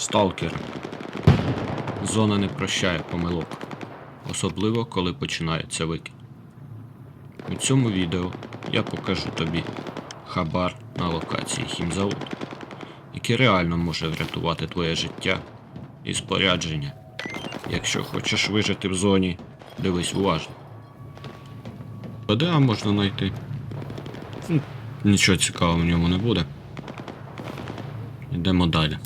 Сталкер. Зона не прощає помилок. Особливо, коли починається викид. У цьому відео я покажу тобі хабар на локації хімзаводу, який реально може врятувати твоє життя і спорядження. Якщо хочеш вижити в зоні, дивись уважно. ПДА можна знайти. Нічого цікавого в ньому не буде. Йдемо далі.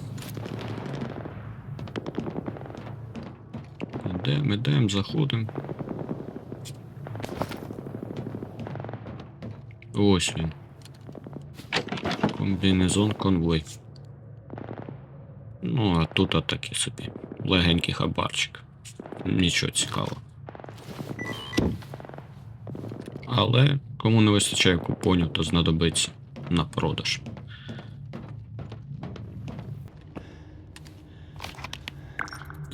Ідемо, ідемо, заходимо. Ось він. Комбінезон конвой. Ну, а тут отакий собі. Легенький хабарчик. Нічого цікавого. Але кому не вистачає купонів, то знадобиться на продаж.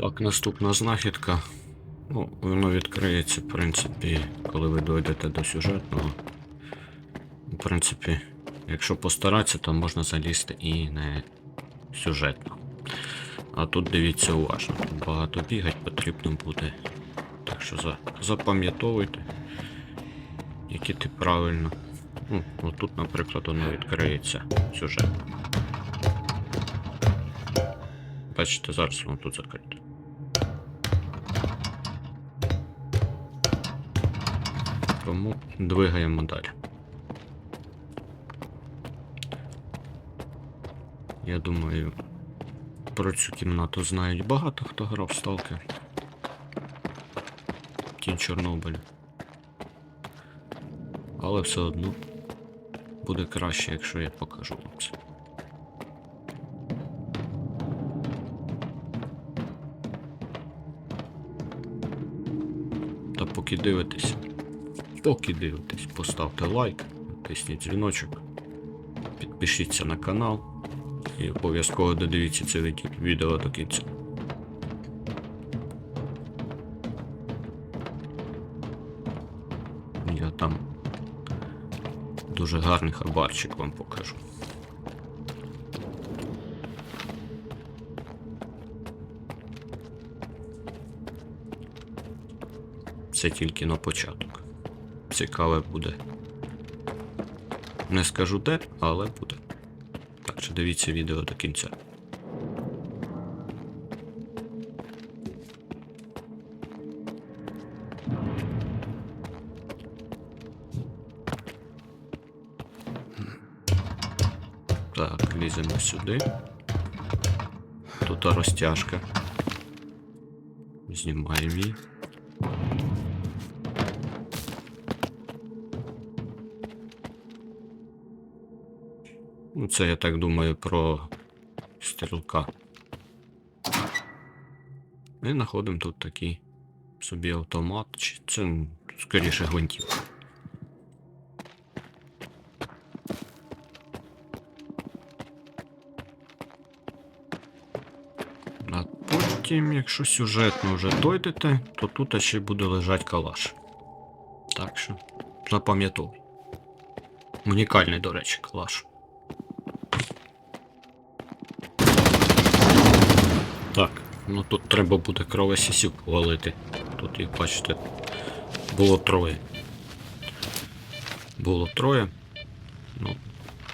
Так, наступна знахідка. Ну, воно відкриється, в принципі, коли ви дойдете до сюжетного. В принципі, якщо постаратися, то можна залізти і не сюжетно. А тут дивіться уважно. Тут багато бігати потрібно буде. Так що за, запам'ятовуйте, які ти правильно. Ну, отут, наприклад, воно відкриється сюжет. Бачите, зараз воно тут закрите. Тому двигаємо далі. Я думаю, про цю кімнату знають багато хто грав в Сталкер. Тінь Чорнобиля. Але все одно буде краще, якщо я покажу вам це. Та поки дивитесь, поки дивитесь, поставте лайк, тисніть дзвіночок, підпишіться на канал і обов'язково додивіться це відео до кінця. Я там дуже гарний хабарчик вам покажу. Це тільки на початок. Цікаве буде. Не скажу де, але буде. Так що дивіться відео до кінця. Так, ліземо сюди. Тут розтяжка. Знімаємо її. Це я так думаю про стрілка. І знаходимо тут такий собі автомат, чи це скоріше гвинтівка. А потім, якщо сюжетно вже дойдете, то тут ще буде лежать калаш. Так що запам'ятовуй. Унікальний, до речі, калаш. Так, ну тут треба буде кровосісів повалити. Тут їх бачите. Було троє. Було троє. Ну.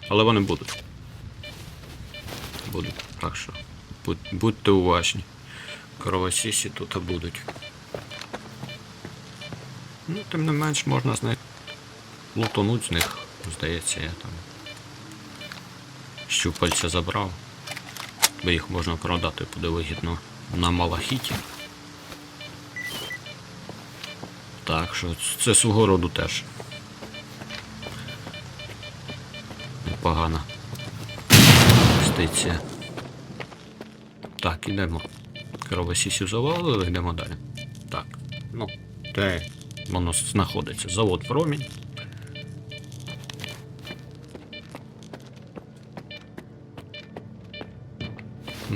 Але вони будуть. Будуть. Так що. Будь, будьте уважні. Кровосісі тут будуть. Ну, тим не менш можна знайти. Лутонуть з них, здається, я там. Щупальця забрав. Бо їх можна продати буде вигідно на малахіті. Так що це свого роду теж. Непогана інвестиція. Так, ідемо. Кровосісів завалили, йдемо далі. Так, ну, де воно знаходиться? Завод Промінь.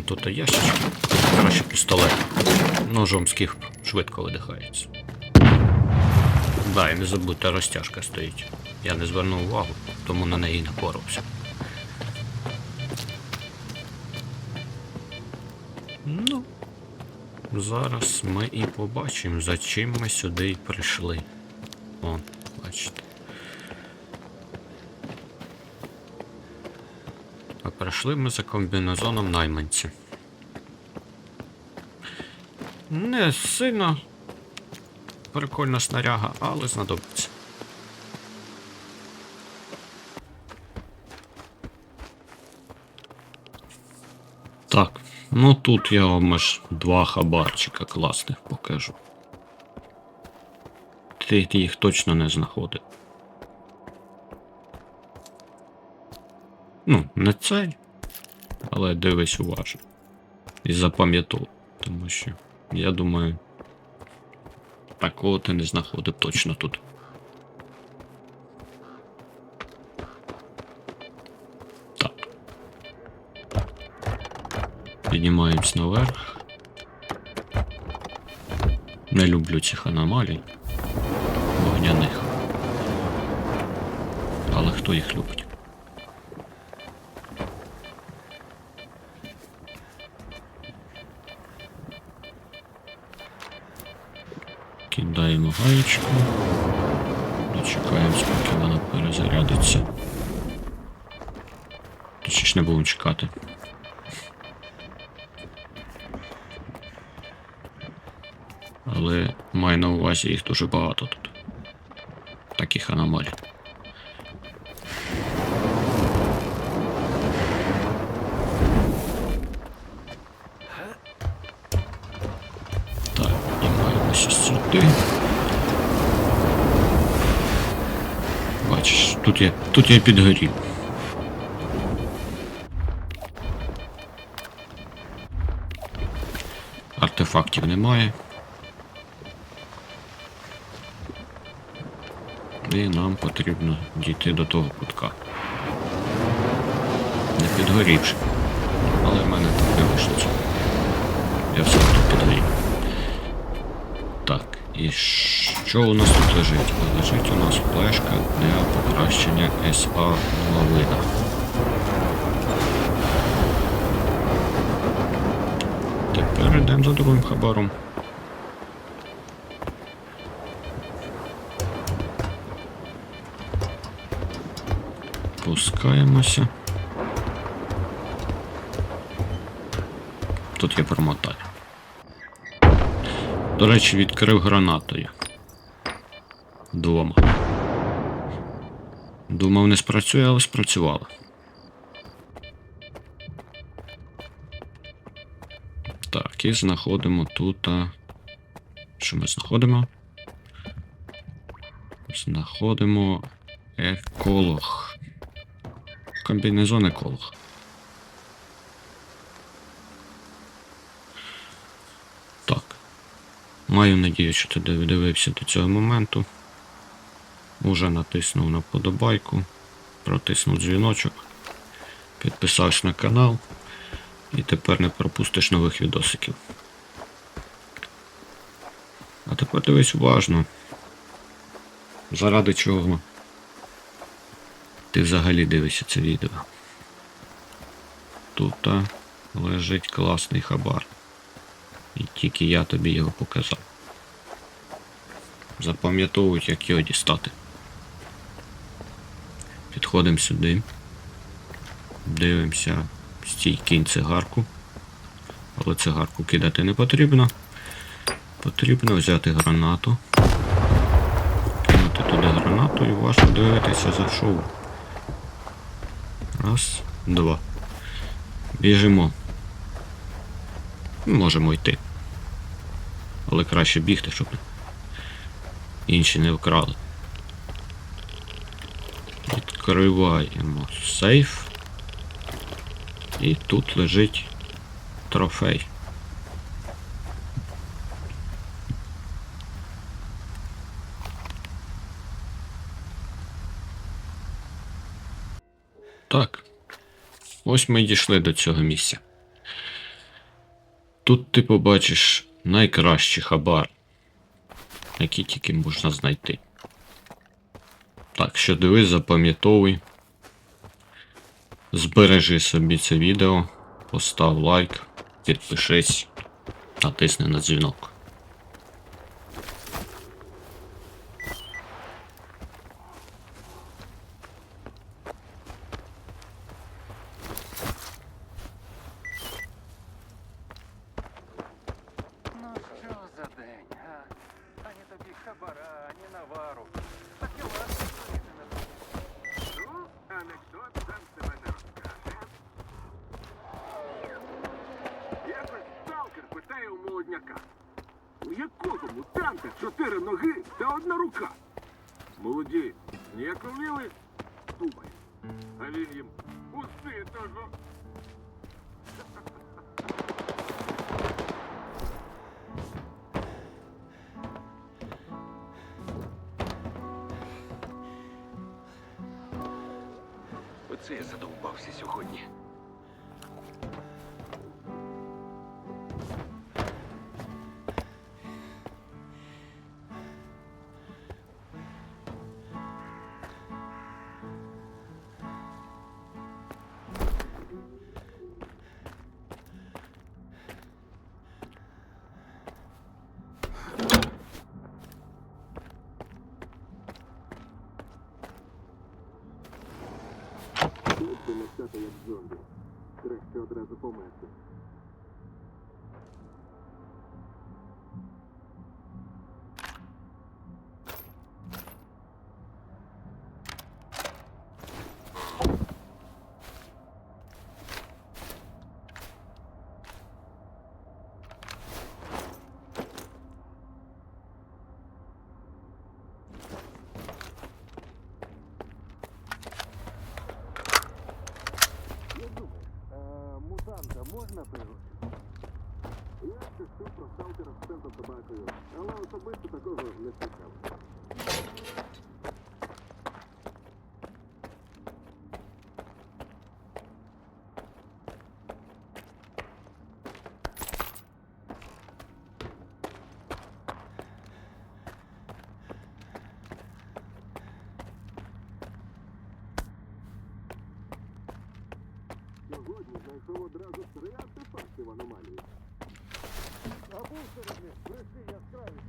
Тут і ящичок. Краще пістолет. Ножом скіф швидко видихається. Да, і не забудьте, розтяжка стоїть. Я не звернув увагу, тому на неї напоровся. Ну, зараз ми і побачимо, за чим ми сюди прийшли. О, бачите. А прийшли ми за комбінезоном найманці. Не сильно прикольна снаряга, але знадобиться. Так, ну тут я вам аж два хабарчика класних покажу. Ти їх точно не знаходив. Ну, не цей, але дивись уважно. І запам'ятовуй, тому що я думаю, такого ти не знаходив точно тут. Так. Піднімаємось наверх. Не люблю цих аномалій вогняних. Але хто їх любить? Кидаємо гаєчку. Дочекаємо, скільки вона перезарядиться. Точніше не будемо чекати. Але маю на увазі їх дуже багато тут. Таких аномалій. Піднімаємося. Бачиш, тут я, тут я підгорів. Артефактів немає. І нам потрібно дійти до того кутка. Не підгорівши. Але в мене так не вийшло. Я все і що у нас тут лежить? Лежить у нас флешка для покращення СА новина. Тепер йдемо за другим хабаром. Пускаємося. Тут є промоталь. До речі, відкрив гранатою. Двома. Думав, не спрацює, але спрацювало. Так, і знаходимо тут. Що ми знаходимо? Знаходимо еколог. Комбінезон еколог. Так. Маю надію, що ти дивився до цього моменту. Уже натиснув на вподобайку, протиснув дзвіночок, підписався на канал і тепер не пропустиш нових відосиків. А тепер дивись уважно. Заради чого ти взагалі дивишся це відео. Тут лежить класний хабар. І тільки я тобі його показав. Запам'ятовують, як його дістати. Підходимо сюди. Дивимося стій кінь цигарку. Але цигарку кидати не потрібно. Потрібно взяти гранату. Кинути туди гранату і уважно дивитися за шоу. Раз, два. Біжимо. Можемо йти. Але краще бігти, щоб інші не вкрали. Відкриваємо сейф. І тут лежить трофей. Так. Ось ми й дійшли до цього місця. Тут ти побачиш найкращий хабар, який тільки можна знайти. Так, що дивись, запам'ятовуй. Збережи собі це відео, постав лайк, підпишись натисни на дзвінок. Ну що за день, а? Ані тобі хабара, ані навару. Так і ласка жити не буде. Ну, анекдот сам себе не розкаже. Якось сталкер питає у молодняка. У якого мутанта чотири ноги та одна рука? Молоді ніяковіли? Думай. А він їм пусти того. Оце я задовбався сьогодні. Ти листати як зомбі. Краще одразу померти. Я думаю, а приручити? Я чув про сталкера з центром собакою, але особисто такого не слухав. Сьогодні знайшов одразу три артефакти в аномалії. А був серед них брехи яскраві.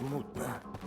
unutma.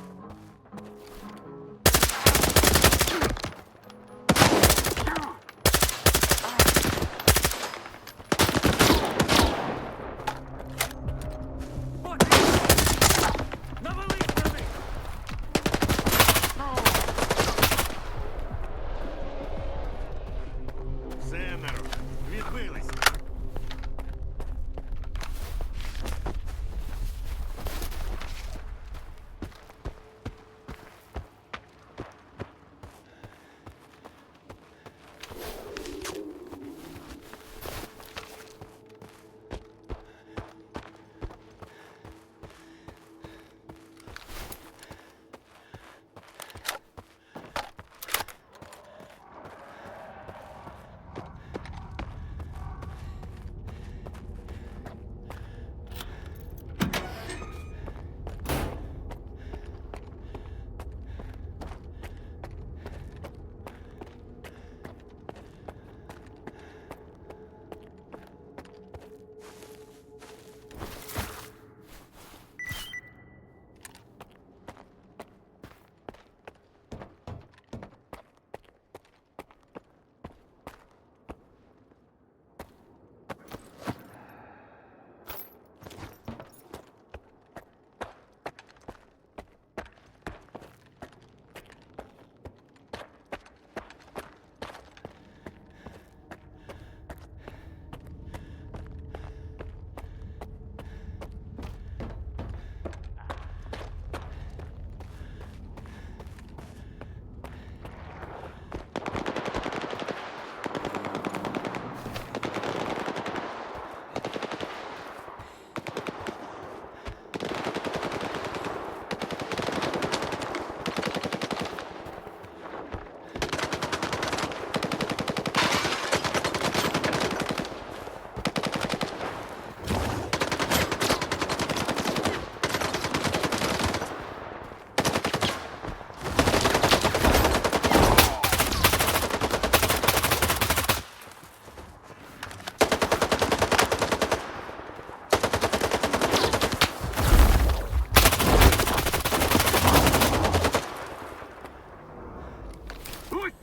おい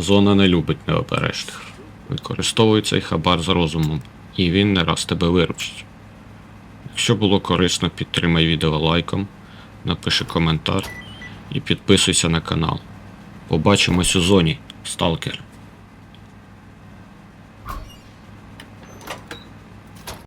Зона не любить необережних. Використовуй цей хабар з розумом, і він не раз тебе виручить. Якщо було корисно, підтримай відео лайком, напиши коментар і підписуйся на канал. Побачимось у зоні, сталкер.